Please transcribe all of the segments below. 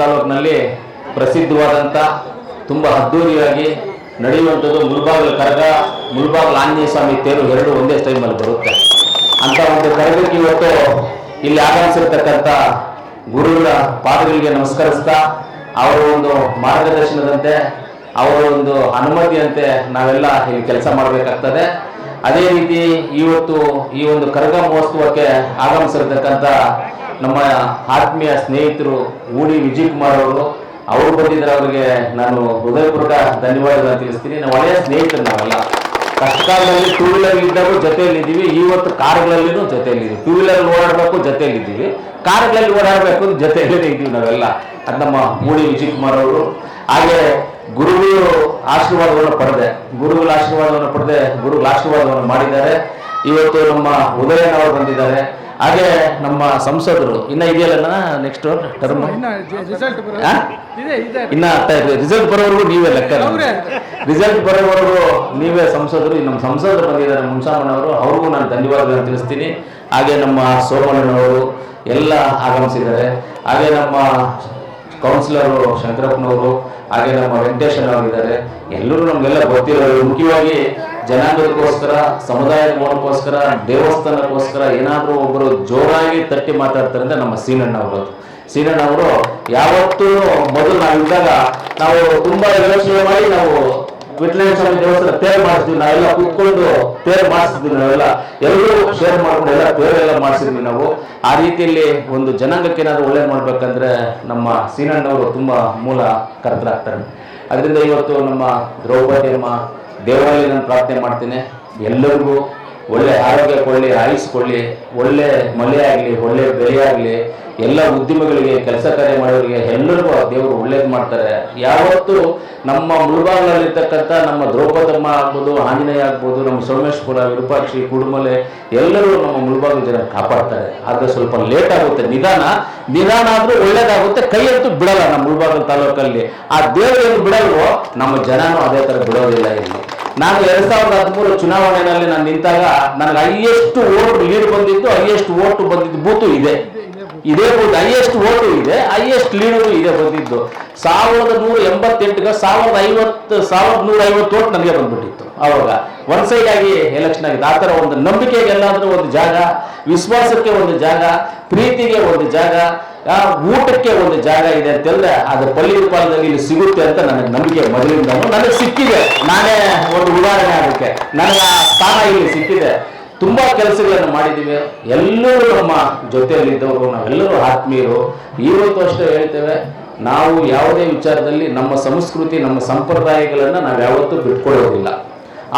ತಾಲೂಕಿನಲ್ಲಿ ಪ್ರಸಿದ್ಧವಾದಂಥ ತುಂಬ ಅದ್ದೂರಿಯಾಗಿ ನಡೆಯುವಂಥದ್ದು ಮುಲ್ಬಾಗಿಲು ಕರಗ, ಮುಲ್ಬಾಗಿಲು ಆಂಜನೇಯ ಸ್ವಾಮಿ ತೇರು ಎರಡು ಒಂದೇ ಟೈಮಲ್ಲಿ ಬರುತ್ತೆ. ಅಂತ ಒಂದು ಕರಗಕ್ಕೆ ಇವತ್ತು ಇಲ್ಲಿ ಆಗಮಿಸಿರ್ತಕ್ಕಂಥ ಗುರುಗಳ ಪಾದಗಳಿಗೆ ನಮಸ್ಕರಿಸ್ತಾ, ಅವರ ಒಂದು ಮಾರ್ಗದರ್ಶನದಂತೆ, ಅವರ ಒಂದು ಅನುಮತಿಯಂತೆ ನಾವೆಲ್ಲ ಇಲ್ಲಿ ಕೆಲಸ ಮಾಡಬೇಕಾಗ್ತದೆ. ಅದೇ ರೀತಿ ಇವತ್ತು ಈ ಒಂದು ಕರಗ ಮಹೋತ್ಸವಕ್ಕೆ ಆಗಮಿಸಿರ್ತಕ್ಕಂಥ ನಮ್ಮ ಆತ್ಮೀಯ ಸ್ನೇಹಿತರು ಊಡಿ ವಿಜಯ್ ಕುಮಾರ್ ಅವರು ಅವರು ಬಂದಿದ್ದಾರೆ, ಅವರಿಗೆ ನಾನು ಹೃದಯಪೂರ್ವಕ ಧನ್ಯವಾದಗಳನ್ನು ತಿಳಿಸ್ತೀನಿ. ನಾವು ಒಳ್ಳೆಯ ಸ್ನೇಹಿತರು ನಾವೆಲ್ಲ. ಕಷ್ಟಕಾಲದಲ್ಲಿ ಟೂ ವೀಲರ್ ಜೊತೆಯಲ್ಲಿ ಇದ್ದೀವಿ ಇವತ್ತು ಕಾರ್ಗಳಲ್ಲಿನೂ ಜೊತೆಯಲ್ಲಿ ಇದ್ದೀವಿ ಟೂ ವೀಲರ್ ಓಡಾಡಬೇಕು ಜೊತೆಯಲ್ಲಿ ಇದ್ದೀವಿ ಕಾರ್ಗಳಲ್ಲಿ ಓಡಾಡಬೇಕು ಜೊತೆಯಲ್ಲೇ ಇದ್ದೀವಿ ನಾವೆಲ್ಲ. ಅದು ನಮ್ಮ ಮೂಡಿ ವಿಜಯ್ ಕುಮಾರ್ ಅವರು. ಹಾಗೆ ಗುರುಗಳು ಆಶೀರ್ವಾದವನ್ನು ಪಡೆದೆ. ಗುರುಗಳ ಆಶೀರ್ವಾದವನ್ನು ಪಡೆದೆ, ಗುರುಗಳ ಆಶೀರ್ವಾದವನ್ನು ಮಾಡಿದ್ದಾರೆ. ಇವತ್ತು ನಮ್ಮ ಉದಯನವರು ಬಂದಿದ್ದಾರೆ. ಹಾಗೆ ನಮ್ಮ ಸಂಸದರು ಇನ್ನ ಇದೆಯಲ್ಲ ನೆಕ್ಸ್ಟ್ ಟರ್ಮ್ ಇನ್ನ ರಿಸಲ್ಟ್ ಬರೋ ಇದೆ ರಿಸಲ್ಟ್ ಬರೋವರೆಗೂ ನೀವೇ ಲೆಕ್ಕ. ರಿಸಲ್ಟ್ ಬರೋವರೆಗೂ ನೀವೇ ಸಂಸದರು ನಮ್ಮ ಸಂಸದರು ಬಂದಿದ್ದಾರೆ ಮುನ್ಸಾಮಣ್ಣವರು ಅವ್ರಿಗೂ ನಾನು ಧನ್ಯವಾದಗಳನ್ನು ತಿಳಿಸ್ತೀನಿ. ಹಾಗೆ ನಮ್ಮ ಸೋಮಣ್ಣನವರು ಎಲ್ಲ ಆಗಮಿಸಿದ್ದಾರೆ. ಹಾಗೆ ನಮ್ಮ ಕೌನ್ಸಿಲರು ಶಂಕರಪ್ಪನವರು ಹಾಗೆ ನಮ್ಮ ವೆಂಕಟೇಶನ್ ಅವರಿದ್ದಾರೆ. ಎಲ್ಲರೂ ನಮಗೆಲ್ಲ ಗೊತ್ತಿರೋರು. ಮುಖ್ಯವಾಗಿ ಜನಾಂಗದಕ್ಕೋಸ್ಕರ, ಸಮುದಾಯದ ಮೂಲಕ್ಕೋಸ್ಕರ, ದೇವಸ್ಥಾನಕ್ಕೋಸ್ಕರ ಏನಾದರೂ ಒಬ್ಬರು ಜೋರಾಗಿ ತಟ್ಟಿ ಮಾತಾಡ್ತಾರೆ ಅಂದ್ರೆ ನಮ್ಮ ಸೀನಣ್ಣ ಅವರು. ಸೀನಣ್ಣ ಅವರು, ಯಾವತ್ತೂ ಮೊದಲು ನಾವು ಇದ್ದಾಗ ನಾವು ತುಂಬಾ ಯೋಚನೆ ಮಾಡಿ ನಾವು ವಿಟ್ಲೇಶ್ವರ ದೇವಸ್ಥಾನ ತೇರ್ ಮಾಡಿಸ್ತೀವಿ. ನಾವೆಲ್ಲ ಕೂತ್ಕೊಂಡು ತೇರ್ ಮಾಡಿಸ್ತಿದ್ವಿ ನಾವೆಲ್ಲ. ಎಲ್ಲರೂ ಶೇರ್ ಮಾಡ್ಕೊಂಡು ಎಲ್ಲ ತೇರೆಲ್ಲ ಮಾಡಿಸಿದ್ವಿ ನಾವು. ಆ ರೀತಿಯಲ್ಲಿ ಒಂದು ಜನಾಂಗಕ್ಕೆ ಏನಾದ್ರು ಒಳ್ಳೇದು ಮಾಡ್ಬೇಕಂದ್ರೆ ನಮ್ಮ ಸೀನಣ್ಣವರು ತುಂಬಾ ಮೂಲ ಕರ್ತರಾಗ್ತಾರೆ. ಅದರಿಂದ ಇವತ್ತು ನಮ್ಮ ದ್ರೌಪದಿ ಅಮ್ಮ ದೇವರಲ್ಲಿ ನಾನು ಪ್ರಾರ್ಥನೆ ಮಾಡ್ತೇನೆ. ಎಲ್ಲರಿಗೂ ಒಳ್ಳೆ ಆರೋಗ್ಯ ಕೊಳ್ಳಿ ಆಯಿಸ್ಕೊಳ್ಳಿ ಒಳ್ಳೆ ಮಳೆ ಆಗಲಿ, ಒಳ್ಳೆ ಬೆಲೆ ಆಗಲಿ, ಎಲ್ಲ ಉದ್ಯಮಗಳಿಗೆ, ಕೆಲಸ ಕಾರ್ಯ ಮಾಡೋರಿಗೆ ಎಲ್ಲರಿಗೂ ಆ ದೇವರು ಒಳ್ಳೇದು ಮಾಡ್ತಾರೆ. ಯಾವತ್ತು ನಮ್ಮ ಮುಳುಬಾಗ್ನಲ್ಲಿರ್ತಕ್ಕಂಥ ನಮ್ಮ ದ್ರೌಪದಮ್ಮ ಆಗ್ಬೋದು, ಆಂಜನೇಯ ಆಗ್ಬೋದು, ನಮ್ಮ ಸೋಮೇಶ್ವರ, ವಿರೂಪಾಕ್ಷಿ, ಕುಡುಮಲೆ, ಎಲ್ಲರೂ ನಮ್ಮ ಮುಳುಬಾಗ್ನ ಜನ ಕಾಪಾಡ್ತಾರೆ. ಆದರೆ ಸ್ವಲ್ಪ ಲೇಟ್ ಆಗುತ್ತೆ. ನಿಧಾನ ನಿಧಾನ ಆದ್ರೂ ಒಳ್ಳೇದಾಗುತ್ತೆ. ಕೈಯಂತೂ ಬಿಡಲ್ಲ ನಮ್ಮ ಮುಳುಬಾಗ್ನ ತಾಲೂಕಲ್ಲಿ. ಆ ದೇವರೇನು ಬಿಡಲ್ವೋ, ನಮ್ಮ ಜನನೂ ಅದೇ ಥರ ಬಿಡೋದಿಲ್ಲ ಇಲ್ಲಿ. ನಾನು ಎರಡ್ ಸಾವಿರದ ಹದಿಮೂರು ಚುನಾವಣೆಯಲ್ಲಿ ನಾನು ನಿಂತಾಗ ನನಗೆ ಹೈಯೆಸ್ಟ್ ಓಟ್ ಲೀಡ್ ಬಂದಿದ್ದು, ಹೈಯೆಸ್ಟ್ ಓಟ್ ಬಂದಿದ್ದು ಬೂತು ಇದೆ. ಇದೇ ಬಂದು ಹೈಯೆಸ್ಟ್ ಓಟು ಇದೆ ಹೈಯೆಸ್ಟ್ ಲೀಡು ಇದೆ ಬಂದಿದ್ದು. ಸಾವಿರದ ನೂರ ಎಂಬತ್ತೆಂಟಿಗೆ ಸಾವಿರದ ಐವತ್ತು, ಸಾವಿರದ ನೂರ ಐವತ್ತು ಓಟ್ ನನಗೆ ಬಂದ್ಬಿಟ್ಟಿತ್ತು ಅವಾಗ. ಒನ್ ಸೈಡ್ ಆಗಿ ಎಲೆಕ್ಷನ್ ಆಗಿದೆ ಆ ಥರ ಒಂದು ನಂಬಿಕೆಗೆ ಎಲ್ಲಾದರೂ ಒಂದು ಜಾಗ, ವಿಶ್ವಾಸಕ್ಕೆ ಒಂದು ಜಾಗ, ಪ್ರೀತಿಗೆ ಒಂದು ಜಾಗ ಊಟಕ್ಕೆ ಒಂದು ಜಾಗ ಇದೆ ಅಂತಂದ್ರೆ ಅದು ಪಲ್ಲಿ ಪಾಲದಲ್ಲಿ ಇಲ್ಲಿ ಸಿಗುತ್ತೆ ಅಂತ ನನಗೆ ನಂಬಿಕೆ ಮೊದಲಿಂದ ನನಗೆ ಸಿಕ್ಕಿದೆ. ನಾನೇ ಒಂದು ಉದಾಹರಣೆ ಆಗುತ್ತೆ ನನಗೆ ಆ ಸ್ಥಾನ ಇಲ್ಲಿ ಸಿಕ್ಕಿದೆ. ತುಂಬಾ ಕೆಲಸಗಳನ್ನು ಮಾಡಿದ್ದೀವಿ. ಎಲ್ಲರೂ ನಮ್ಮ ಜೊತೆಯಲ್ಲಿದ್ದವರು, ನಾವೆಲ್ಲರೂ ಆತ್ಮೀಯರು. ಇವತ್ತು ಅಷ್ಟೇ ಹೇಳ್ತೇವೆ, ನಾವು ಯಾವುದೇ ವಿಚಾರದಲ್ಲಿ ನಮ್ಮ ಸಂಸ್ಕೃತಿ, ನಮ್ಮ ಸಂಪ್ರದಾಯಗಳನ್ನು ನಾವು ಯಾವತ್ತೂ ಬಿಟ್ಕೊಳ್ಳೋದಿಲ್ಲ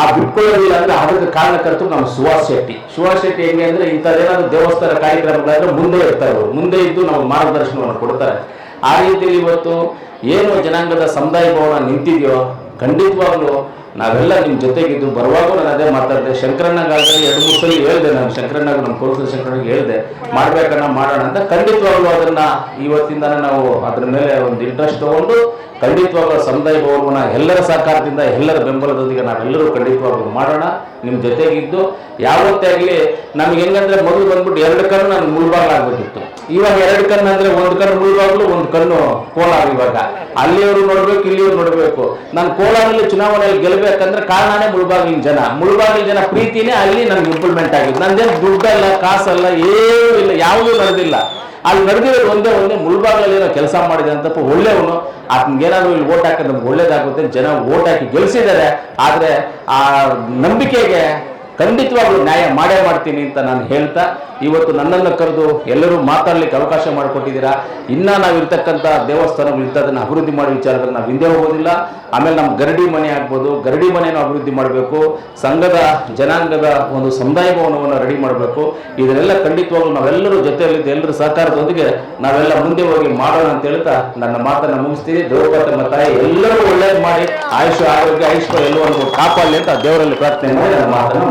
ಆ ಬಿಟ್ಕೊಳ್ಳೋದಿಲ್ಲ ಅಂದ್ರೆ ಅದಕ್ಕೆ ಕಾರಣಕರ್ತರು ನಮ್ಮ ಸುಹಾಸ್ ಶೆಟ್ಟಿ. ಸುಹಾಸ್ ಶೆಟ್ಟಿ ಹೆಂಗೆ ಅಂದ್ರೆ ಇಂಥದ್ದೇನಾದ್ರು ದೇವಸ್ಥಾನ ಕಾರ್ಯಕ್ರಮಗಳಾದ್ರೆ ಮುಂದೆ ಇರ್ತಾರೆ ಇರೋರು ಮುಂದೆ ಇದ್ದು ನಮ್ಮ ಮಾರ್ಗದರ್ಶನವನ್ನು ಕೊಡ್ತಾರೆ. ಆ ರೀತಿಯಲ್ಲಿ ಇವತ್ತು ಏನು ಜನಾಂಗದ ಸಮುದಾಯ ಭವನ ನಿಂತಿದೆಯೋ, ಖಂಡಿತವಾಗ್ಲೂ ನಾವೆಲ್ಲ ನಿಮ್ಮ ಜೊತೆಗಿದ್ದು ಬರುವಾಗ ನಾನು ಅದೇ ಮಾತಾಡಿದೆ ಶಂಕರಣ್ಣಗಾಗಲಿ ಎರಡು ಮೂರು ಸಲ ಹೇಳಿದೆ ನಾನು. ಶಂಕರಣ್ಣಗೂ ನಮ್ಮ ಕೋರ್ಸ್ ಶಂಕರಣ್ಣಗೆ ಹೇಳಿದೆ. ಮಾಡ್ಬೇಕನ್ನ ಮಾಡೋಣ ಅಂತ ಖಂಡಿತವಾಗ್ಲೂ ಅದನ್ನ ಇವತ್ತಿಂದಾನೇ ನಾವು ಅದ್ರ ಮೇಲೆ ಒಂದು ಇಂಟ್ರೆಸ್ಟ್ ತಗೊಂಡು ಖಂಡಿತವಾಗ್ಲೂ ಸಮುದಾಯ ಭವನವನ್ನ ಎಲ್ಲರ ಸಹಕಾರದಿಂದ, ಎಲ್ಲರ ಬೆಂಬಲದೊಂದಿಗೆ ನಾವೆಲ್ಲರೂ ಖಂಡಿತವಾಗ್ಲೂ ಮಾಡೋಣ. ನಿಮ್ಮ ಜೊತೆಗಿದ್ದು ಯಾವತ್ತೇ ಆಗಲಿ ನಮ್ಗೆ ಹೆಂಗಂದ್ರೆ ಮೊದಲು ಬಂದ್ಬಿಟ್ಟು ಎರಡು ಕಣ್ಣು ನಾನು ಮುಳ್ಬಾಗ್ಲಾಗ್ಬೇಕಿತ್ತು ಇವಾಗ ಎರಡು ಕಣ್ಣು ಅಂದ್ರೆ ಒಂದು ಕಣ್ಣು ಮುಳ್ಬಾಗ್ಲು, ಒಂದು ಕಣ್ಣು ಕೋಲಾರ ಇವಾಗ. ಅಲ್ಲಿಯವರು ನೋಡ್ಬೇಕು, ಇಲ್ಲಿಯವರು ನೋಡ್ಬೇಕು. ನಾನು ಕೋಲಾರಲ್ಲಿ ಚುನಾವಣೆಯಲ್ಲಿ ಗೆಲ್ಲಬೇಕಂದ್ರೆ ಕಾರಣನೇ ಮುಳುಬಾಗಿಲ್ ಜನ. ಮುಳುಬಾಗಿಲ್ ಜನ ಪ್ರೀತಿನೇ ಅಲ್ಲಿ ನನ್ಗೆ ಇಂಪ್ಲಿಮೆಂಟ್ ಆಗಿದೆ ನಂದೇನು ದುಡ್ಡಲ್ಲ, ಕಾಸಲ್ಲ, ಏನೂ ಇಲ್ಲ, ಯಾವುದೂ ನಡೆದಿಲ್ಲ. ಅಲ್ಲಿ ನಡೆದಿರೋದು ಒಂದೇ ಒಂದೇ ಮುಳ್ಬಾಗಲಲ್ಲಿ ಏನೋ ಕೆಲಸ ಮಾಡಿದೆ ಅಂತಪ್ಪ ಒಳ್ಳೆಯವನು. ಏನಾದ್ರು ಇಲ್ಲಿ ಓಟ್ ಹಾಕಿದ್ರೆ ನಮ್ಗೆ ಒಳ್ಳೇದಾಗುತ್ತೆ ಜನ ಓಟ್ ಹಾಕಿ ಗೆಲ್ಸಿದ್ದಾರೆ. ಆದರೆ ಆ ನಂಬಿಕೆಗೆ ಖಂಡಿತವಾಗ್ಲೂ ನ್ಯಾಯ ಮಾಡೇ ಮಾಡ್ತೀನಿ ಅಂತ ನಾನು ಹೇಳ್ತಾ, ಇವತ್ತು ನನ್ನನ್ನು ಕರೆದು ಎಲ್ಲರೂ ಮಾತಾಡ್ಲಿಕ್ಕೆ ಅವಕಾಶ ಮಾಡಿಕೊಟ್ಟಿದ್ದೀರಾ? ಇನ್ನು ನಾವು ಇರ್ತಕ್ಕಂಥ ದೇವಸ್ಥಾನಗಳು ಇಂಥದನ್ನು ಅಭಿವೃದ್ಧಿ ಮಾಡಿ ವಿಚಾರದಲ್ಲಿ ನಾವು ಹಿಂದೆ ಹೋಗೋದಿಲ್ಲ. ಆಮೇಲೆ ನಮ್ಮ ಗರಡಿ ಮನೆ ಆಗ್ಬೋದು, ಗರಡಿ ಮನೆಯನ್ನು ಅಭಿವೃದ್ಧಿ ಮಾಡಬೇಕು. ಸಂಘದ ಜನಾಂಗದ ಒಂದು ಸಮುದಾಯ ಭವನವನ್ನು ರೆಡಿ ಮಾಡಬೇಕು. ಇದನ್ನೆಲ್ಲ ಖಂಡಿತವಾಗ್ಲೂ ನಾವೆಲ್ಲರೂ ಜೊತೆಯಲ್ಲಿದ್ದು ಎಲ್ಲರ ಸಹಕಾರದೊಂದಿಗೆ ನಾವೆಲ್ಲ ಮುಂದೆ ಹೋಗಿ ಮಾಡೋಣ ಅಂತ ಹೇಳ್ತಾ ನನ್ನ ಮಾತನ್ನು ಮುಗಿಸ್ತೀನಿ. ದ್ರೌಪದಮ್ಮ ತಾಯಿ ಎಲ್ಲರೂ ಒಳ್ಳೇದು ಮಾಡಿ ಆಯುಷ ಆರೋಗ್ಯ ಐಶ್ವರ್ಯ ಎಲ್ಲವನ್ನು ಕಾಪಾಡಲಿ ಅಂತ ದೇವರಲ್ಲಿ ಪ್ರಾರ್ಥನೆ ಮಾಡಿ ನನ್ನ ಮಾತನ್ನು